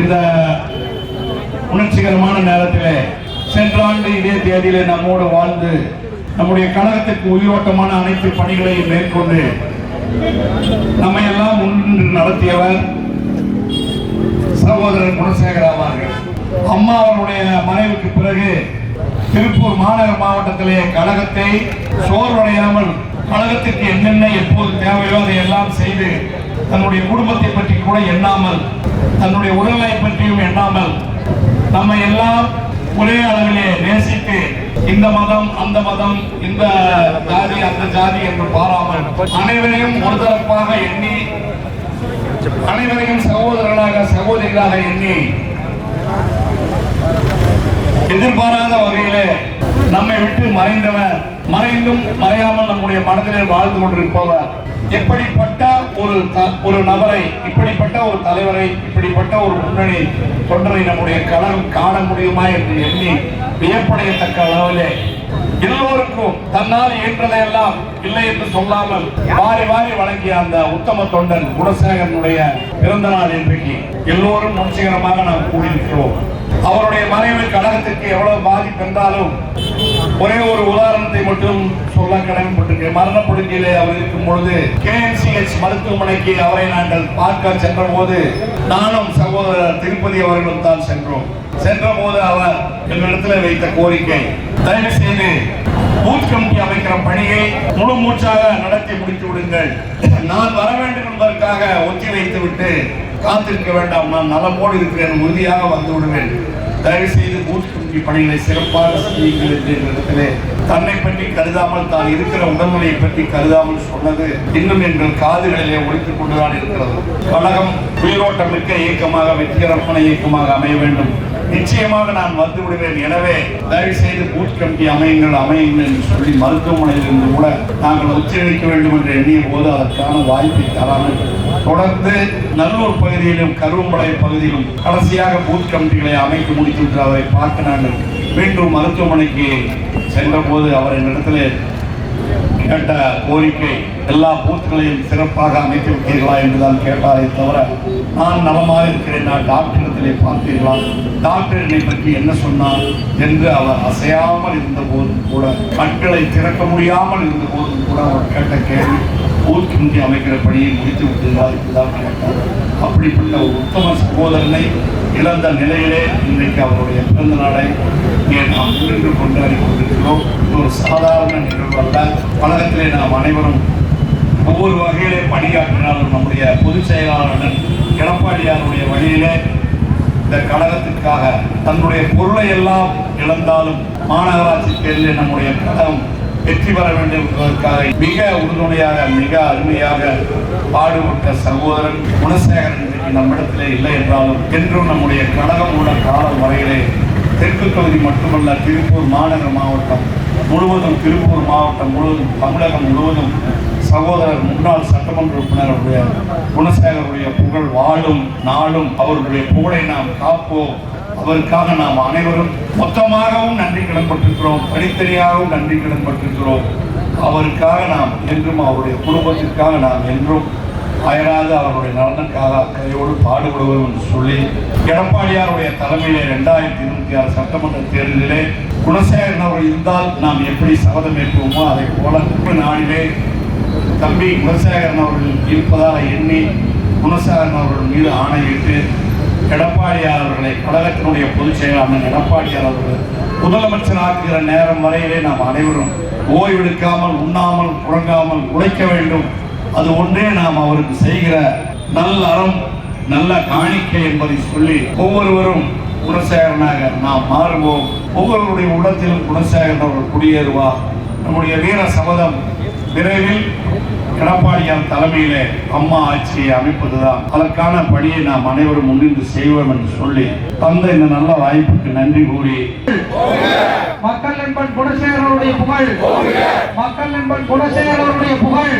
இந்த உணர்ச்சிகரமான நேரத்தில் சென்ற ஆண்டு இதே தேதியிலே நம்மோடு வாழ்ந்து நம்முடைய கழகத்திற்கு உயிரோட்டமான அனைத்து பணிகளையும் மேற்கொண்டு நம்மை எல்லாம் முன்னின்று நடத்தியவர் சகோதரர் குணசேகர் ஆவார்கள் அம்மா அவருடைய மறைவுக்கு பிறகு திருப்பூர் மாநகர் மாவட்டத்திலே கழகத்தை சோர்வடையாமல் கழகத்திற்கு என்னென்ன எப்போது தேவையோ அதை எல்லாம் செய்து தன்னுடைய குடும்பத்தை பற்றி கூட எண்ணாமல் தன்னுடைய உடல்நிலை பற்றியும் எண்ணாமல் நம்ம எல்லாம் ஒரே அளவிலே நேசித்து இந்த மதம் அந்த மதம் இந்த ஜாதி அந்த ஜாதி என்று பாராமல் அனைவரையும் ஒரு தரப்பாக எண்ணி அனைவரையும் சகோதரர்களாக சகோதரிகளாக எண்ணி எதிர்பாராத வகையிலே நம்மை விட்டு மறைந்தவர் மறைந்தும் மறையாமல் நம்முடைய மனதிலே வாழ்ந்து கொண்டிருப்பவர். எப்படிப்பட்ட ஒரு த- ஒரு நபரை இப்படிப்பட்ட ஒரு தலைவரை இப்படிப்பட்ட ஒரு முன்னணி தொண்டரை நம்முடைய கழகம் காண முடியுமா என்று எண்ணி வியப்படையத்தக்க அளவிலே எல்லோருக்கும் தன்னால் இயன்றதையெல்லாம் இல்லை என்று சொல்லாமல் வாரி வாரி வழங்கிய அந்த உத்தம தொண்டன் குணசேகரனுடைய பிறந்த நாள் இன்றைக்கு எல்லோரும் முன்சிகரமாக நாம் கூடியிருக்கிறோம். அவருடைய மறைவு கழகத்திற்கு எவ்வளவு பாதிப்பு என்றாலும் ஒரே ஒரு உதாரணத்தை மட்டும் சொல்ல கடமைப்பட்டிருக்கிறேன். மரணப்படுக்கையிலே அவர் இருக்கும் பொழுது கேஎன்சிஎச் மருத்துவமனைக்கு அவரை நாங்கள் பார்க்க சென்ற போது நானும் சகோதரர் திருப்பதி அவர்களும் தான் சென்றோம். சென்ற போது அவர் எங்களிடத்தில் வைத்த கோரிக்கை தயவு செய்து பூத் கமிட்டி அமைக்கிற பணியை முழு மூச்சாக நடத்தி முடித்து விடுங்கள். நான் வர வேண்டும் என்பதற்காக ஒத்தி வைத்து விட்டு காத்திருக்க வேண்டாம். நான் நலமோடு இருக்கிறேன். உறுதியாக வந்து விடுவேன். தயவு செய்து பூத் கமிட்டி பணிகளை சிறப்பாக செய்யுங்கள் என்ற இடத்திலே தன்னை பற்றி கருதாமல் தான் இருக்கிற உடல்நிலையை பற்றி கருதாமல் சொன்னது இன்னும் எங்கள் காதுகளிலே ஒழித்துக் கொண்டுதான் இருக்கிறது. கழகம் உயிரோட்டமிக்க இயக்கமாக வெற்றிகரமான இயக்கமாக அமைய வேண்டும். நிச்சயமாக நான் வந்து விடுவேன். எனவே தயவு செய்து பூத் கமிட்டி அமையுங்கள் அமையுங்கள் என்று சொல்லி மருத்துவமனையில் இருந்து கூட நாங்கள் உச்சரிக்க வேண்டும் என்று எண்ணிய போது அதற்கான வாய்ப்பை தராமல் தொடர்ந்து நல்லூர் பகுதியிலும் கருவம்பளை பகுதியிலும் கடைசியாக பூத் கமிட்டிகளை அமைத்து முடித்து அவரை பார்க்க நாங்கள் மீண்டும் மருத்துவமனைக்கு சென்ற போது அவர் என்னிடத்திலே கேட்ட கோரிக்கை எல்லா பூத்துகளையும் சிறப்பாக அமைத்து விட்டீர்களா என்றுதான் கேட்டாரே தவிர நான் நலமாக இருக்கிறேன் நான் டாக்டரிடத்திலே பார்த்தீர்களா? டாக்டர் என்னை பற்றி என்ன சொன்னார் என்று அவர் அசையாமல் இருந்த போதும் கூட கண்களை திறக்க முடியாமல் இருந்த போதும் கூட அவர் கேட்ட கேள்வி பூத் அமைக்கிற பணியை முடித்து விட்டீர்களா? என்றுதான் கேட்டார். அப்படிப்பட்ட ஒரு உத்தம சகோதரனை இழந்த நிலையிலே இன்றைக்கு அவருடைய பிறந்த நாளை இங்கே நாம் நின்று கொண்டாடி கொண்டிருக்கிறோம். ஒரு சாதாரண நிகழ்வு அல்ல. உலகத்திலே நாம் அனைவரும் ஒவ்வொரு வகையிலே பணியாற்றினாலும் நம்முடைய பொதுச் செயலாளர் எடப்பாடியாருடைய வழியிலே இந்த கழகத்திற்காக தன்னுடைய பொருளை எல்லாம் இழந்தாலும் மாநகராட்சி தேர்தலில் நம்முடைய கழகம் வெற்றி பெற வேண்டும் என்பதற்காக மிக உறுதுணையாக மிக அருமையாக பாடுபட்ட சகோதரன் குணசேகரன் நம்மிடத்திலே இல்லை என்றாலும் என்றும் நம்முடைய கழகம் உள்ள காலம் வரையிலே தெற்கு பகுதி மட்டுமல்ல திருப்பூர் மாநகர மாவட்டம் முழுவதும் திருப்பூர் மாவட்டம் முழுவதும் தமிழகம் முழுவதும் சகோதரர் முன்னாள் சட்டமன்ற உறுப்பினருடைய குணசேகருடைய புகழ் வாழும் நாளும் அவருடைய புகழை நாம் காப்போம். அவருக்காக நாம் அனைவரும் மொத்தமாகவும் நன்றி கடன்பட்டிருக்கிறோம். தனித்தனியாகவும் நன்றி கடன்பட்டிருக்கிறோம். அவருக்காக நாம் என்றும் அவருடைய குடும்பத்திற்காக நாம் என்றும் அயராது அவருடைய நலனுக்காக அக்கறையோடு பாடுபடுவோம் என்று சொல்லி எடப்பாடியாருடைய தலைமையிலே ரெண்டாயிரத்தி இருபத்தி ஆறு சட்டமன்ற தேர்தலிலே குணசேகரன் அவர் இருந்தால் நாம் எப்படி சபதம் ஏற்போமோ அதை போல நாளிலே தம்பி குணசேகரன் அவர்கள் இருப்பதாக எண்ணி குணசேகரன் அவர்கள் மீது ஆணையிட்டு எடப்பாடியார் அவர்களை கழகத்தினுடைய பொதுச் செயலாளர் எடப்பாடியார் அவர்கள் முதலமைச்சர் ஆக்குகிற நேரம் வரையிலே நாம் அனைவரும் ஓய்வெடுக்காமல் உண்ணாமல் உறங்காமல் உழைக்க வேண்டும். அது ஒன்றே நாம் அவருக்கு செய்கிற நல்ல அறம் நல்ல காணிக்கை என்பதை சொல்லி ஒவ்வொருவரும் குணசேகரனாக நாம் மாறுவோம். ஒவ்வொருவருடைய உடத்திலும் குணசேகரன் அவர்கள் குடியேறுவார் நம்முடைய வீர சபதம் விரைவில் எடப்பாடியார் தலைமையிலே அம்மா ஆட்சியை அமைப்பதுதான். அதற்கான பணியை நாம் அனைவரும் முன்னின்று செய்வோம் என்று சொல்லி தந்த இந்த நல்ல வாய்ப்புக்கு நன்றி கூறி. மக்கள் நண்பன் குணசேகரனுடைய புகழ். மக்கள் நண்பன் குணசேகரனுடைய புகழ்.